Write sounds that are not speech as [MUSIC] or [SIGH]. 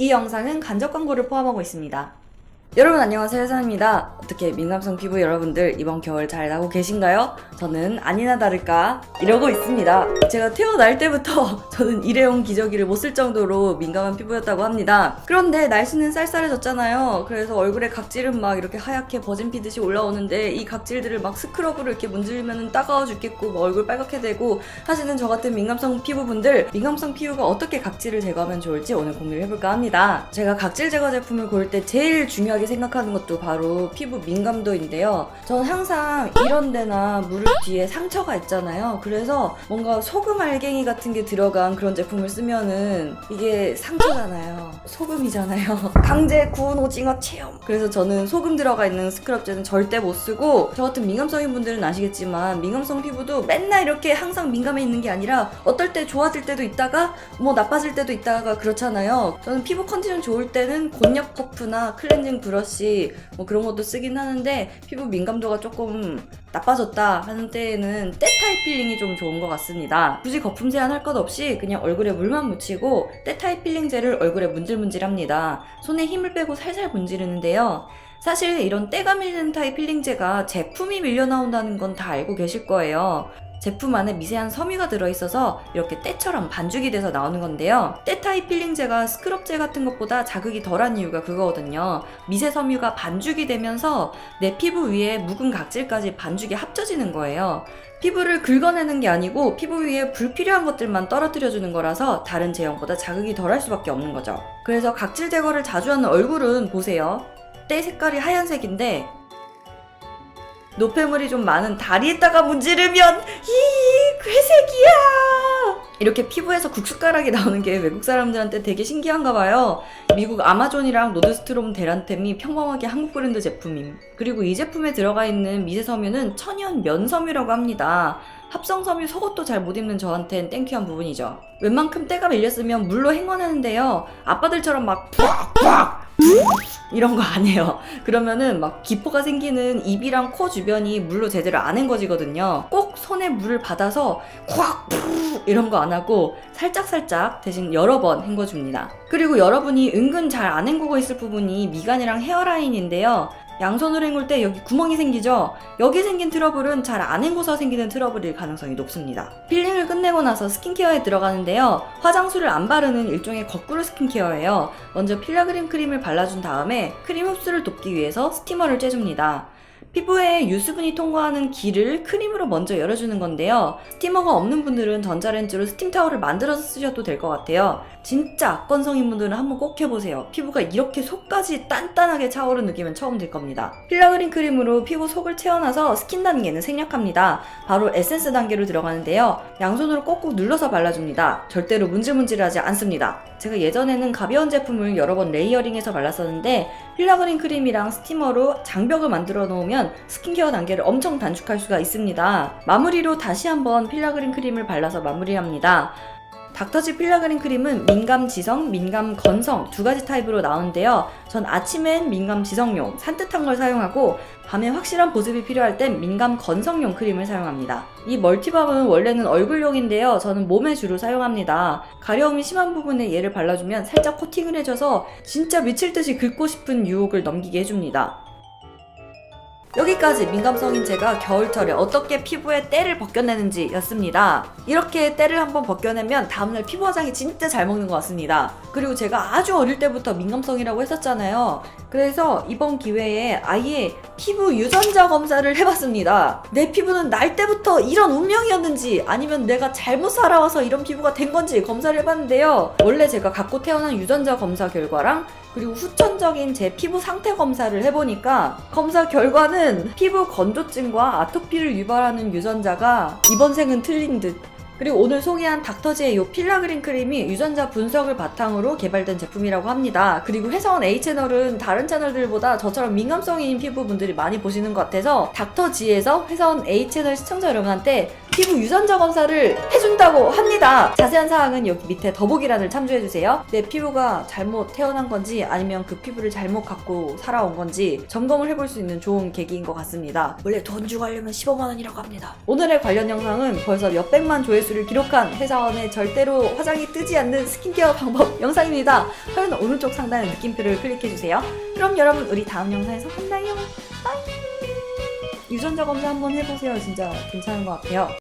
이 영상은 간접 광고를 포함하고 있습니다. 여러분 안녕하세요 혜선입니다. 어떻게 민감성 피부 여러분들 이번 겨울 잘 나고 계신가요? 저는 아니나 다를까 이러고 있습니다. 제가 태어날 때부터 [LAUGHS] 저는 일회용 기저귀를 못 쓸 정도로 민감한 피부였다고 합니다. 그런데 날씨는 쌀쌀해졌잖아요. 그래서 얼굴에 각질은 막 이렇게 하얗게 버진 피듯이 올라오는데 이 각질들을 막 스크럽으로 이렇게 문지르면 따가워 죽겠고 막 얼굴 빨갛게 되고 하시는 저 같은 민감성 피부분들 민감성 피부가 어떻게 각질을 제거하면 좋을지 오늘 공유를 해볼까 합니다. 제가 각질 제거 제품을 고를 때 제일 중요하게 생각하는 것도 바로 피부 민감도인데요. 전 항상 이런 데나 무릎 뒤에 상처가 있잖아요. 그래서 뭔가 소금 알갱이 같은 게 들어간 그런 제품을 쓰면은 이게 상처잖아요. 소금이잖아요. [LAUGHS] 강제 구운 오징어 체험. 그래서 저는 소금 들어가 있는 스크럽제는 절대 못 쓰고 저 같은 민감성인 분들은 아시겠지만 민감성 피부도 맨날 이렇게 항상 민감해 있는 게 아니라 어떨 때 좋아질 때도 있다가 뭐 나빠질 때도 있다가 그렇잖아요. 저는 피부 컨디션 좋을 때는 곤약 퍼프나 클렌징 브러쉬 뭐 그런 것도 쓰긴 하는데 피부 민감도가 조금 나빠졌다 하는 때에는 때 타입 필링이 좀 좋은 것 같습니다. 굳이 거품 제한할 것 없이 그냥 얼굴에 물만 묻히고 때 타입 필링제를 얼굴에 문질문질합니다. 손에 힘을 빼고 살살 문지르는데요. 사실 이런 때가 밀리는 타입 필링제가 제품이 밀려 나온다는 건 다 알고 계실 거예요. 제품 안에 미세한 섬유가 들어있어서 이렇게 때처럼 반죽이 돼서 나오는 건데요. 때 타입 필링제가 스크럽제 같은 것보다 자극이 덜한 이유가 그거거든요. 미세 섬유가 반죽이 되면서 내 피부 위에 묵은 각질까지 반죽이 합쳐지는 거예요. 피부를 긁어내는 게 아니고 피부 위에 불필요한 것들만 떨어뜨려주는 거라서 다른 제형보다 자극이 덜할 수밖에 없는 거죠. 그래서 각질 제거를 자주 하는 얼굴은 보세요. 때 색깔이 하얀색인데 노폐물이 좀 많은 다리에다가 문지르면 이 회색이야. 이렇게 피부에서 국숟가락이 나오는 게 외국 사람들한테 되게 신기한가 봐요. 미국 아마존이랑 노드스트롬 대란템이 평범하게 한국 브랜드 제품임. 그리고 이 제품에 들어가 있는 미세 섬유는 천연 면 섬유라고 합니다. 합성 섬유 속옷도 잘 못 입는 저한텐 땡큐한 부분이죠. 웬만큼 때가 밀렸으면 물로 헹궈내는데요. 아빠들처럼 막 푸악 이런 거안 해요. [LAUGHS] 그러면은 막 기포가 생기는 입이랑 코 주변이 물로 제대로 안 헹궈지거든요. 꼭 손에 물을 받아서 콱, 푸 이런 거 안 하고 살짝살짝 대신 여러 번 헹궈줍니다. 그리고 여러분이 은근 잘 안 헹구고 있을 부분이 미간이랑 헤어라인인데요. 양손으로 헹굴 때 여기 구멍이 생기죠? 여기 생긴 트러블은 잘 안 헹궈서 생기는 트러블일 가능성이 높습니다. 필링을 끝내고 나서 스킨케어에 들어가는데요. 화장수를 안 바르는 일종의 거꾸로 스킨케어예요. 먼저 필라그림 크림을 발라준 다음에 크림 흡수를 돕기 위해서 스티머를 쬐줍니다. 피부에 유수분이 통과하는 길을 크림으로 먼저 열어주는 건데요. 스티머가 없는 분들은 전자레인지로 스팀 타월을 만들어서 쓰셔도 될 것 같아요. 진짜 악건성인 분들은 한번 꼭 해보세요. 피부가 이렇게 속까지 단단하게 차오른 느낌은 처음 들 겁니다. 필라그린 크림으로 피부 속을 채워놔서 스킨 단계는 생략합니다. 바로 에센스 단계로 들어가는데요. 양손으로 꼭꼭 눌러서 발라줍니다. 절대로 문질문질하지 않습니다. 제가 예전에는 가벼운 제품을 여러 번 레이어링해서 발랐었는데 필라그린 크림이랑 스티머로 장벽을 만들어 놓으면 스킨케어 단계를 엄청 단축할 수가 있습니다. 마무리로 다시 한번 필라그린 크림을 발라서 마무리합니다. 닥터지 필라그린 크림은 민감 지성, 민감 건성 두 가지 타입으로 나오는데요. 전 아침엔 민감 지성용, 산뜻한 걸 사용하고 밤에 확실한 보습이 필요할 땐 민감 건성용 크림을 사용합니다. 이 멀티밤은 원래는 얼굴용인데요. 저는 몸에 주로 사용합니다. 가려움이 심한 부분에 얘를 발라주면 살짝 코팅을 해줘서 진짜 미칠 듯이 긁고 싶은 유혹을 넘기게 해줍니다. 여기까지 민감성인 제가 겨울철에 어떻게 피부에 때를 벗겨내는지 였습니다. 이렇게 때를 한번 벗겨내면 다음날 피부 화장이 진짜 잘 먹는 것 같습니다. 그리고 제가 아주 어릴 때부터 민감성이라고 했었잖아요. 그래서 이번 기회에 아예 피부 유전자 검사를 해봤습니다. 내 피부는 날 때부터 이런 운명이었는지 아니면 내가 잘못 살아와서 이런 피부가 된 건지 검사를 해봤는데요. 원래 제가 갖고 태어난 유전자 검사 결과랑 그리고 후천적인 제 피부 상태 검사를 해보니까 검사 결과는 피부 건조증과 아토피를 유발하는 유전자가 이번 생은 틀린 듯 그리고 오늘 소개한 닥터지의 이 필라그린 크림이 유전자 분석을 바탕으로 개발된 제품이라고 합니다. 그리고 회사원 A 채널은 다른 채널들보다 저처럼 민감성인 피부분들이 많이 보시는 것 같아서 닥터지에서 회사원 A 채널 시청자 여러분한테 피부 유전자 검사를 해준다고 합니다. 자세한 사항은 여기 밑에 더보기란을 참조해주세요. 내 피부가 잘못 태어난 건지 아니면 그 피부를 잘못 갖고 살아온 건지 점검을 해볼 수 있는 좋은 계기인 것 같습니다. 원래 돈 주고 하려면 15만 원이라고 합니다. 오늘의 관련 영상은 벌써 몇백만 조회수를 기록한 회사원의 절대로 화장이 뜨지 않는 스킨케어 방법 영상입니다. 화면 오른쪽 상단의 느낌표를 클릭해주세요. 그럼 여러분 우리 다음 영상에서 만나요. 빠이. 유전자 검사 한번 해보세요. 진짜 괜찮은 것 같아요.